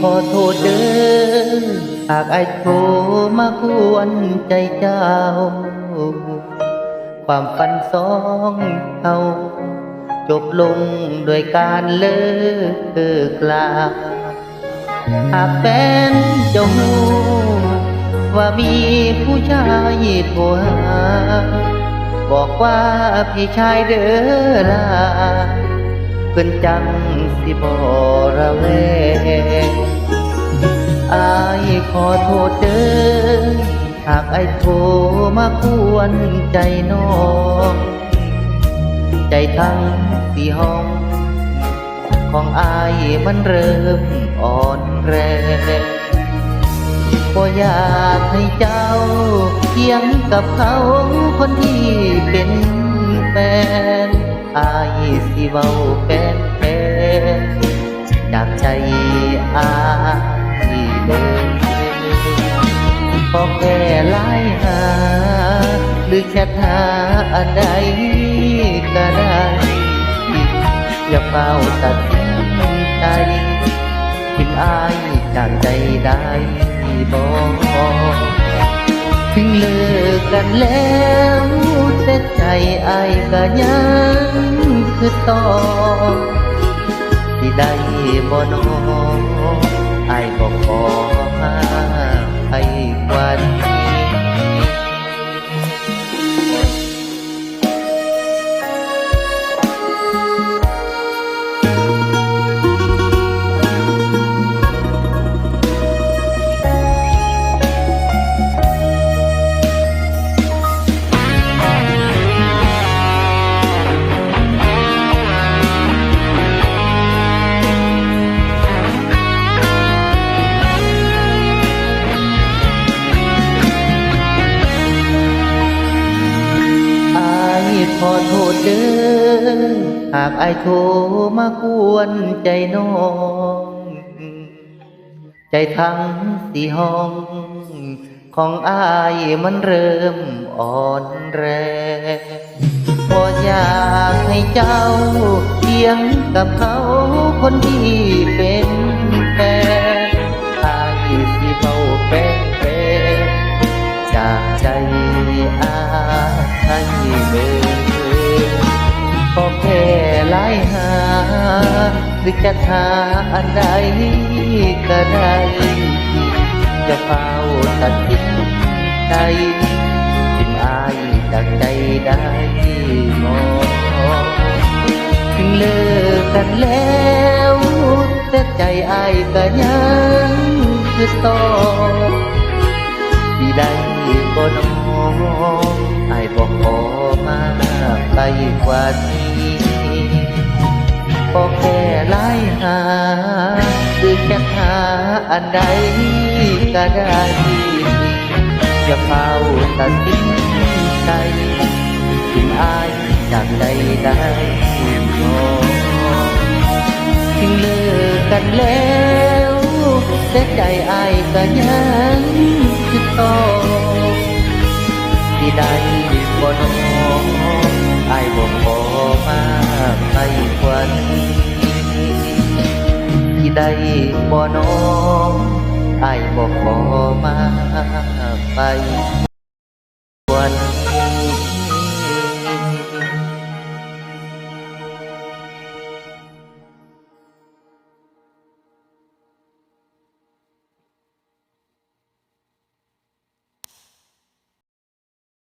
ขอโทษเด้อหากไอ้โทรมากวนใจเจ้า ความฝันสองเราจบลงโดยการเลิกลาหากแฟนเจ้าหูว่ามีผู้ชายโทรหาบอกว่าพี่ชายเด้อลาเพิ่นจังสิบ่ระแวง ขอโทษเด้อหากไอ้โทรมากวนใจน้อง ใจทั้งสี่ห้อง ของอายมันเริ่มอ่อนแรงก็อยากให้เจ้าเคียงกับเขาคนที่เป็นแฟนอายสิเว้าแฟนแฟนจากใจอาย หรือแค่หาอันใดก็ได้อย่าเฝ้าตัดสินใจทิ้งอายจากใจได้บอกถึงเลิกกันแล้วแต่ใจอายก็ยังคือต่อที่ได้บ่นออายบอกขอมาให้ว่านี้ ขอโทษเด้อหากไอโทรมากวนใจน้อง ใจทั้งสี่ห้อง ของอายมันเริ่มอ่อนแรงพออยากให้เจ้าเคียงกับเขาคนที่เป็นแฟนอายสิเบาแป้งแป้งจากใจอาย หรือจะหาอันใดก็ได้จะเฝ้าตัดสินใจถึงอายจากใจได้มองถึงเลิกกันแล้วแต่ใจอายก็ยังคือต่อสิได้บ่น้องอายบอกขอมาไปกว่านี้ ก็แค่ไล่หาหรือแค่หาอันใดก็ได้อย่าเฝ้าตัดสินใจถึงอายจากใจได้มองถึงเลิกกันแล้วแต่ใจอายก็ยังคือต่อที่ใดบ่นองอ ได้บ่น้องอายบ่ขอมาไป